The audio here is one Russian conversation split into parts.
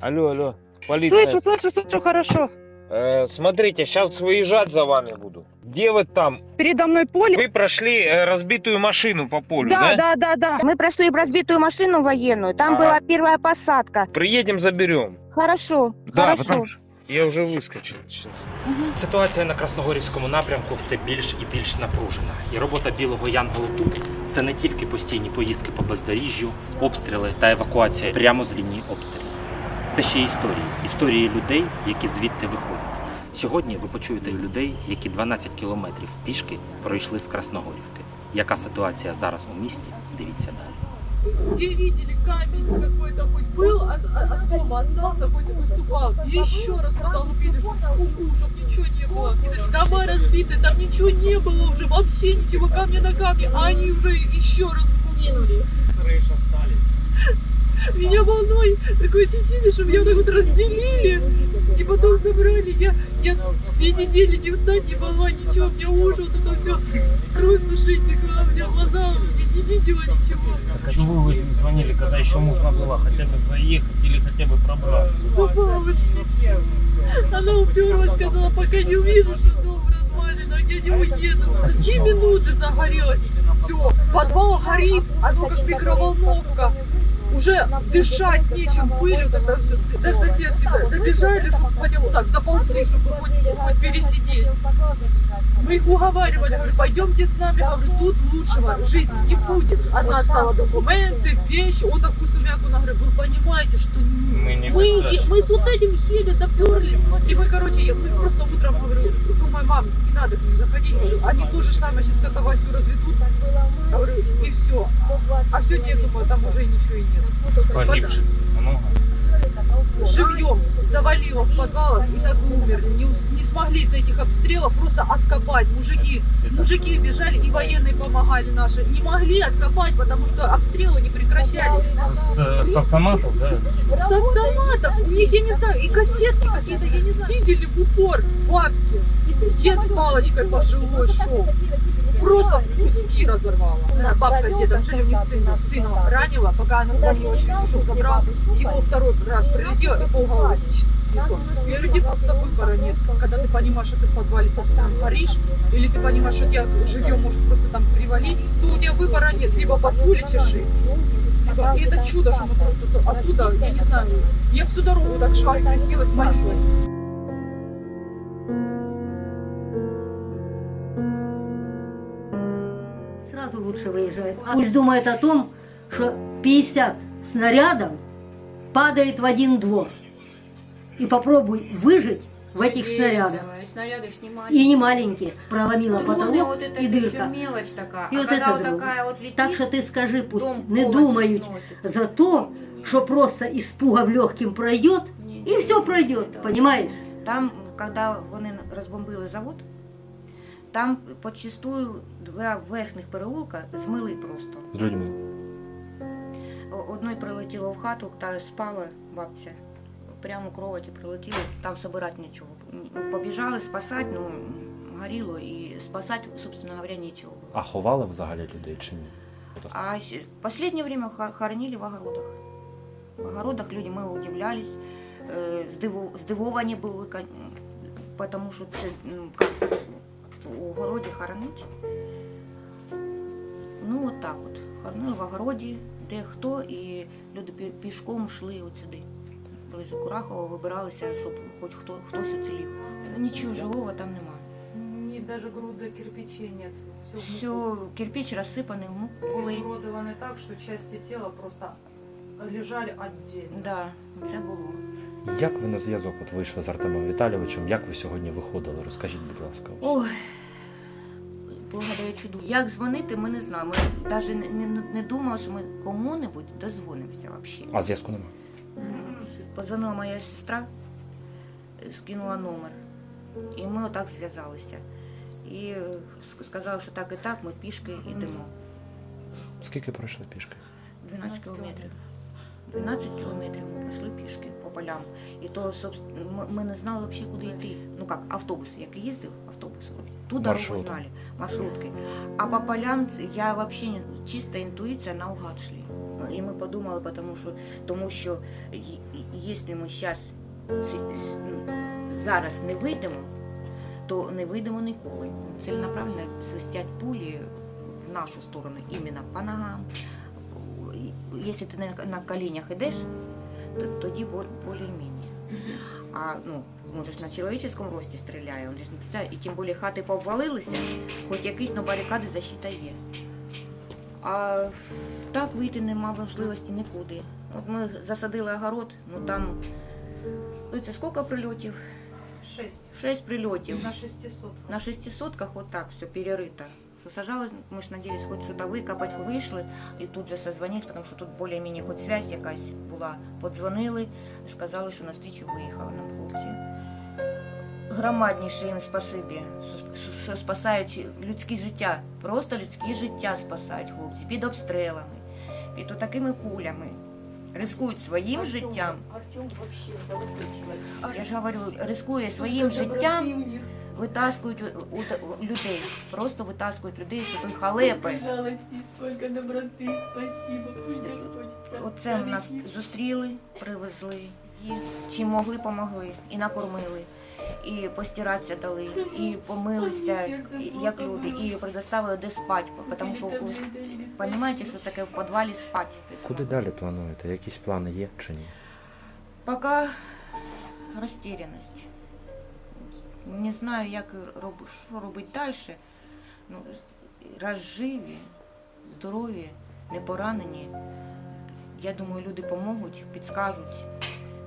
Алло, алло, полиция. Слышу, слышу, слышу, хорошо. Э, смотрите, сейчас выезжать за вами буду. Где вы там? Передо мной поле. Вы прошли э, разбитую машину по полю, Да, да? да, да, да. Мы прошли в разбитую машину военную. Там А. была первая посадка. Приедем, заберем. Хорошо, Да, хорошо. потому что я уже выскочил сейчас. Ситуація на Красногорівському напрямку все більш і більш напружена. І робота білого янголу тут це не тільки постійні поїздки по бездоріжжю, обстріли та евакуація прямо з лінії обстрілів. Це ще історії, історії людей, які звідти виходять. Сьогодні ви почуєте людей, які 12 кілометрів пішки пройшли з Красногорівки. Яка ситуація зараз у місті? Дивіться далі. Где видели камень какой-то хоть был, от, от- от дома остался, хоть и выступал. Еще раз туда лупили, чтобы чтобы ничего не было. Дома разбиты, там ничего не было уже, вообще ничего, камня на камне, а они уже еще раз кинули. Меня волной такое ощущение, что меня вот так вот разделили и потом забрали. Я, я две недели не встать не могла, ничего, мне уши, вот это все, кровь сушить текла, у меня глаза, я не видела ничего. Почему вы не звонили, когда еще можно было хотя бы заехать или хотя бы пробраться? По бабушке. Она уперлась, сказала, пока не увижу, что дом развален, а я не уеду. За две минуты загорелось все. Подвал горит, оно как микроволновка. Уже дышать нечем, пыль вот это все. До соседки до- добежали, чтобы хотя бы так доползли, чтобы хоть, хоть пересидеть. Мы их уговаривали, говорю, пойдемте с нами, говорю, тут лучшего жизни не будет. Одна стала документы, вещи, вот такую сумяку, она говорит, вы понимаете, что Мы не мы, государство. мы с вот этим еле доперлись. И мы, короче, я, мы просто утром говорю, думаю, мам, не надо к ним заходить. Говорю, они то же самое сейчас как Васю разведут. Говорю, и все. А сегодня я думаю, там уже ничего и нет. Погибших много. Живьем завалило в подвалах и так и умерли. Не, не смогли из этих обстрелов просто откопать. Мужики, мужики бежали и военные помогали наши. Не могли откопать, потому что обстрелы не прекращались. С, с- с автоматов, да? С автоматом. У них, я не знаю, и кассетки какие-то, я не знаю. Видели в упор бабки. Дед с палочкой пожилой шел. Просто в куски разорвала. Бабка с дедом жили, у них сын, сына ранила, пока она звонила еще, чтобы забрал. Его второй раз прилетел и полголовы снесло. Я людей просто выбора нет. Когда ты понимаешь, что ты в подвале, собственно, горишь, или ты понимаешь, что тебя живьем может просто там привалить, то у тебя выбора нет. Либо под пули чеши, либо... И это чудо, что мы просто то- оттуда, я не знаю, я всю дорогу так шла и крестилась, молилась. Лучше выезжает. Пусть думает о том, что 50 снарядов падает в один двор. И попробуй выжить в этих снарядах. Снаряды не И не маленькие. Проломила Дроны, потолок вот это и еще дырка. мелочь такая. И а вот это вот такая вот летит, Так что ты скажи, пусть не думают сносит. за то, что просто испугом легким пройдет, Не, и все пройдет, понимаешь? Там, когда вони розбомбили завод, там почастую два верхніх переулка змили просто. З людьми. Одної прилетіло в хату, та спала бабця. Прямо кроваті прилетіло, там собирати нічого. Побіжали спасати, ну горіло і спасати, собственно говоря, нічого. А ховали взагалі людей чи ні? А щ- в последнее время хо- хоронили в огородах. В огородах люди, мы удивлялись, здиву- здивовані були, потому що це ну, у огороді хоронить. Ну от так от. Хоронили в огороді, де хто, і люди пішком йшли от сюди. Ближе Курахова вибиралися, щоб хоч хто, хтось уцілів. Нічого живого там нема. Ни даже груда кирпичей нет. Все, Все, кирпич розсипаний, ну, були. изуродованы так, что части тела просто лежали отдельно. Да, це було. Як ви на зв'язок от вийшли з Артемом Віталійовичем? Як ви сьогодні виходили? Розкажіть, будь ласка. Ой, благодаря чуду. Як дзвонити, ми не знаємо. Ми навіть не, не, не думали, що ми кому-небудь дозвонимося взагалі. А зв'язку нема? Позвонила моя сестра, скинула номер. І ми отак зв'язалися. І е, ск- сказали, що так і так, ми пішки йдемо. Скільки пройшли пішки? 12 кілометрів. 12 кілометрів ми пройшли пішки по полям. І то, собственно, ми, не знали взагалі, куди йти. Ну як, автобус, який їздив, автобус. Ту дорогу знали, маршрутки. А по полям я взагалі чиста інтуїція наугад шли. І ми подумали, тому що, тому що якщо ми зараз зараз не вийдемо, то не вийдемо ніколи. Ціленаправленно свистять пулі в нашу сторону, іменно по ногам. Якщо ти на, на коленях йдеш, тоді більш-менш. А ну, він же ж на чоловічому рості стріляє, він же ж не представляє, і тим більше хати пообвалилися, хоч якісь ну, барикади защита є. А так вийти нема можливості нікуди. От ми засадили огород, ну там ну, це скільки прильотів? Шесть. Шесть прильотів. На 600. На шестисотках так все перерыто Что сажалось, мы ж надеялись хоть что-то выкопать, вышли и тут же созвонились, потому що тут більш-менш хоч связь якась була. Подзвонили і сказали, що на встречу виїхали нам хлопці. Громадніше їм спасибі, що- що- що спасають людське життя. Просто людське життя спасають хлопці під обстрілами, під такими кулями. Рискують своїм життям. Я ж говорю, рискує своїм життям, витаскують у- у- у людей, просто витаскують людей з тої халепи. Сколько доброты, спасибо, пусть Господь Оце нас зустріли, привезли, і чим могли, помогли, і накормили, і постиратися дали, і помилися, як люди, і предоставили де спати, тому що розумієте, що таке в підвалі спати. Куди далі плануєте? Якісь плани є чи ні? Пока розтеряність. Не знаю, як роб... що робити далі. Ну, розживі, здорові, не поранені. Я думаю, люди допоможуть, підскажуть,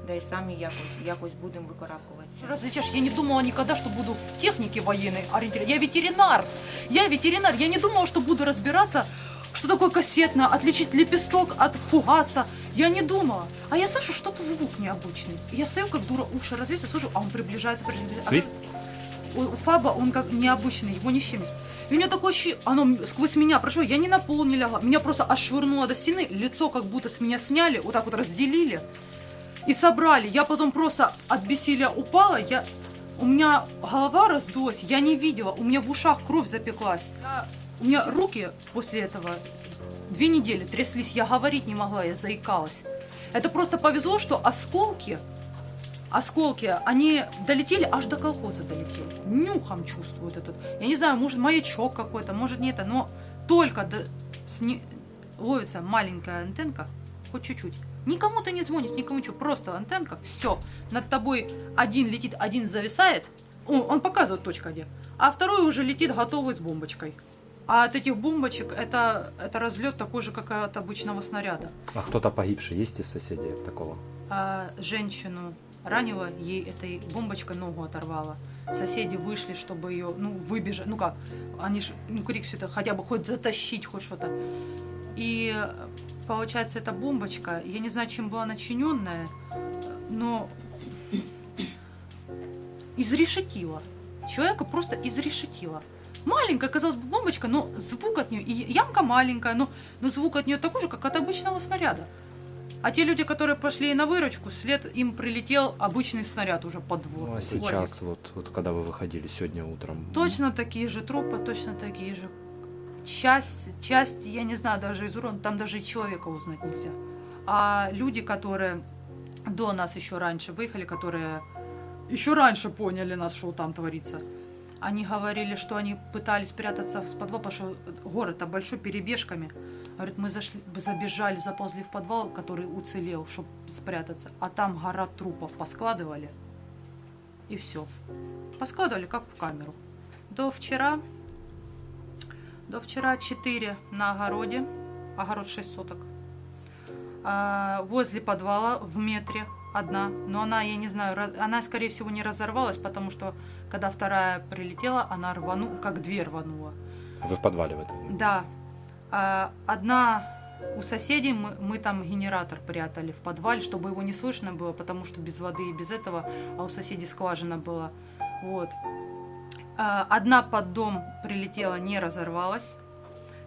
да і самі якось, якось будемо викоракуватися. Различаешь, я не думала никогда, что буду в технике военной ориентироваться. Я ветеринар. Я ветеринар. Я не думала, что буду разбираться, что такое кассетное, отличить лепесток от фугаса. Я не думала. А я слышу что-то звук необычный. И я стою как дура, уши развесила, слышу, а он приближается, приближается. Свист? У Фаба он как необычный, его не с чем. И у меня такое ощущение, оно сквозь меня прошло, я не на пол не лягла, меня просто аж швырнуло до стены, лицо как будто с меня сняли, вот так вот разделили и собрали. Я потом просто от бессилия упала, я, у меня голова раздулась, я не видела, у меня в ушах кровь запеклась. Я- у меня руки после этого две недели тряслись, я говорить не могла, я заикалась. Это просто повезло, что осколки, осколки, они долетели, аж до колхоза долетели. Нюхом чувствуют этот. Я не знаю, может маячок какой-то, может не это, но только до- сни- ловится маленькая антенка, хоть чуть-чуть. Никому ты не звонит, никому ничего, просто антенка, все. Над тобой один летит, один зависает, он, он показывает точка где, а второй уже летит готовый с бомбочкой. А от этих бомбочек это, это разлет такой же, как от обычного снаряда. А хто-то погибший есть из соседей такого? А женщину ранила, ей этой бомбочкой ногу оторвала. Соседи вышли, чтобы ее, ну, выбежать, ну как, они ж, ну, крик все это, хотя бы хоть затащить, хоть что-то. И э, получается, эта бомбочка, я не знаю, чем была начиненная, но изрешетила. Человека просто изрешетила. Маленькая, казалось бы, бомбочка, но звук от нее, и ямка маленькая, но, но звук от нее такой же, как от обычного снаряда. А те люди, которые пошли на выручку, след им прилетел обычный снаряд уже под двор. Ну а сейчас, вот, вот когда вы выходили сегодня утром? Точно такие же трупы, точно такие же. Часть, часть, я не знаю, даже из урона, там даже и человека узнать нельзя. А люди, которые до нас еще раньше выехали, которые еще раньше поняли нас, что там творится, они говорили, что они пытались прятаться в подвал, потому что город-то большой, перебежками. Говорит, мы зашли, забежали, заползли в подвал, который уцелел, чтобы спрятаться. А там гора трупов поскладывали. И все. Поскладывали, как в камеру. До вчера, до вчера 4 на огороде, огород 6 соток. А, возле подвала в метре одна, но она, я не знаю, она, скорее всего, не разорвалась, потому что, когда вторая прилетела, она рванула, как дверь рванула. Вы в подвале в этом? Да. А, одна у соседей, мы, мы там генератор прятали в подвале, чтобы его не слышно было, потому что без воды и без этого, а у соседей скважина была. Вот. А, одна под дом прилетела, не разорвалась.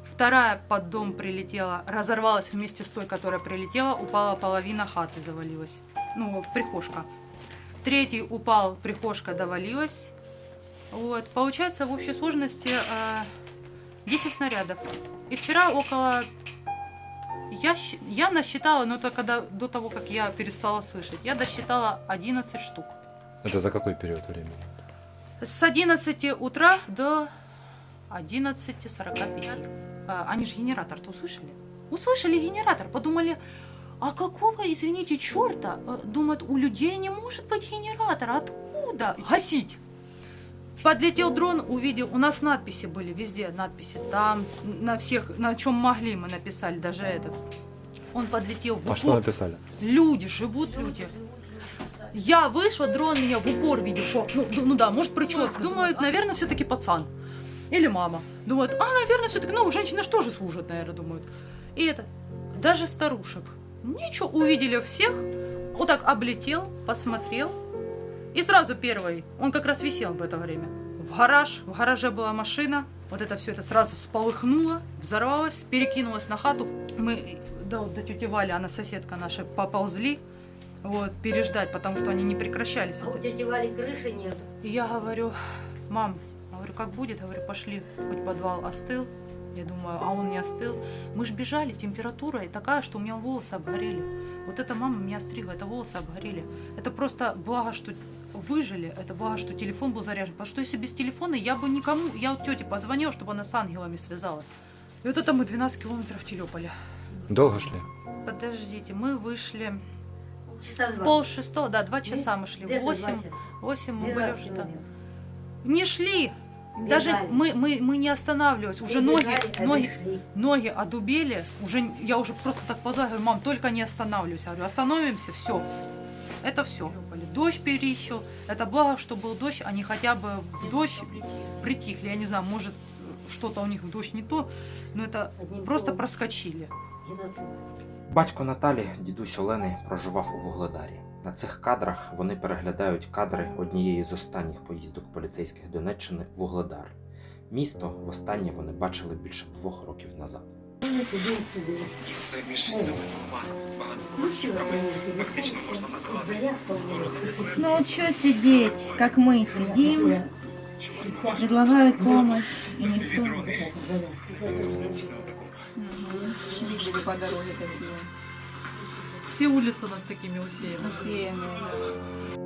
Вторая под дом прилетела, разорвалась вместе с той, которая прилетела, упала половина хаты, завалилась. Ну, прихожка. Третий упал, прихожка довалилась. Вот. Получается, в общей сложности а, 10 снарядов. И вчера около я, я насчитала, но это когда до того, как я перестала слышать, я досчитала 11 штук. Это за какой период времени? С 11 утра до 11.45. А, Они же генератор-то услышали? Услышали генератор, подумали, а какого, извините, черта? Э, Думают, у людей не может быть генератора, откуда? Гасить! Подлетел дрон, увидел, у нас надписи были везде, надписи там, на всех, на чем могли мы написали, даже этот. Он подлетел в А что упор. написали? Люди, живут люди. Я вышла, дрон меня в упор видел, что, ну, ну да, может прическа. Думают, наверное, все-таки пацан. Или мама. Думают, а, наверное, все-таки, ну, женщины же тоже служат, наверное, думают. И это, даже старушек. Ничего, увидели всех, вот так облетел, посмотрел. И сразу первый, он как раз висел в это время. В гараж, в гараже была машина, вот это все это сразу сполыхнуло, взорвалось, перекинулось на хату. Мы до, до тети Вали, она соседка наша, поползли, вот, переждать, потому что они не прекращались. А у тети Вали крыши нет. и я говорю, мам, говорю, как будет? Говорю, пошли, хоть подвал остыл. Я думаю, а он не остыл. Мы же бежали, температура и такая, что у меня волосы обгорели. Вот это мама меня стригла, это волосы обгорели. Это просто благо, что выжили, это благо, что телефон был заряжен. Потому что если без телефона, я бы никому, я вот тете позвонила, чтобы она с ангелами связалась. И вот это мы 12 километров телепали. Долго шли? Подождите, мы вышли Часа в пол шестого, да, два часа мы шли. Восемь, восемь мы были 12 уже там. Не шли. Даже Бежали. мы, мы, мы не останавливались. Уже Мы ноги, бежали, а ноги, ноги одубели. Уже, я уже просто так ползаю, говорю, мам, только не останавливайся. Я говорю, остановимся, все. Это все. Дождь перещил. Это благо, что был дождь, они хотя бы в дождь притихли. Я не знаю, может, что-то у них в дождь не то, но это Одним просто словом, проскочили. геноцид. Батько Наталі, дідусь Олени, проживав у Вугледарі. На цих кадрах вони переглядають кадри однієї з останніх поїздок поліцейських Донеччини в Вугледар. Місто востаннє вони бачили більше двох років назад. Це цими Ну, чё, фактично можна полный. Ну вот что сидеть, как мы сидим, предлагают помощь, и никто... Видели по дороге такие, Все улицы у нас такими усеяны. усеянные.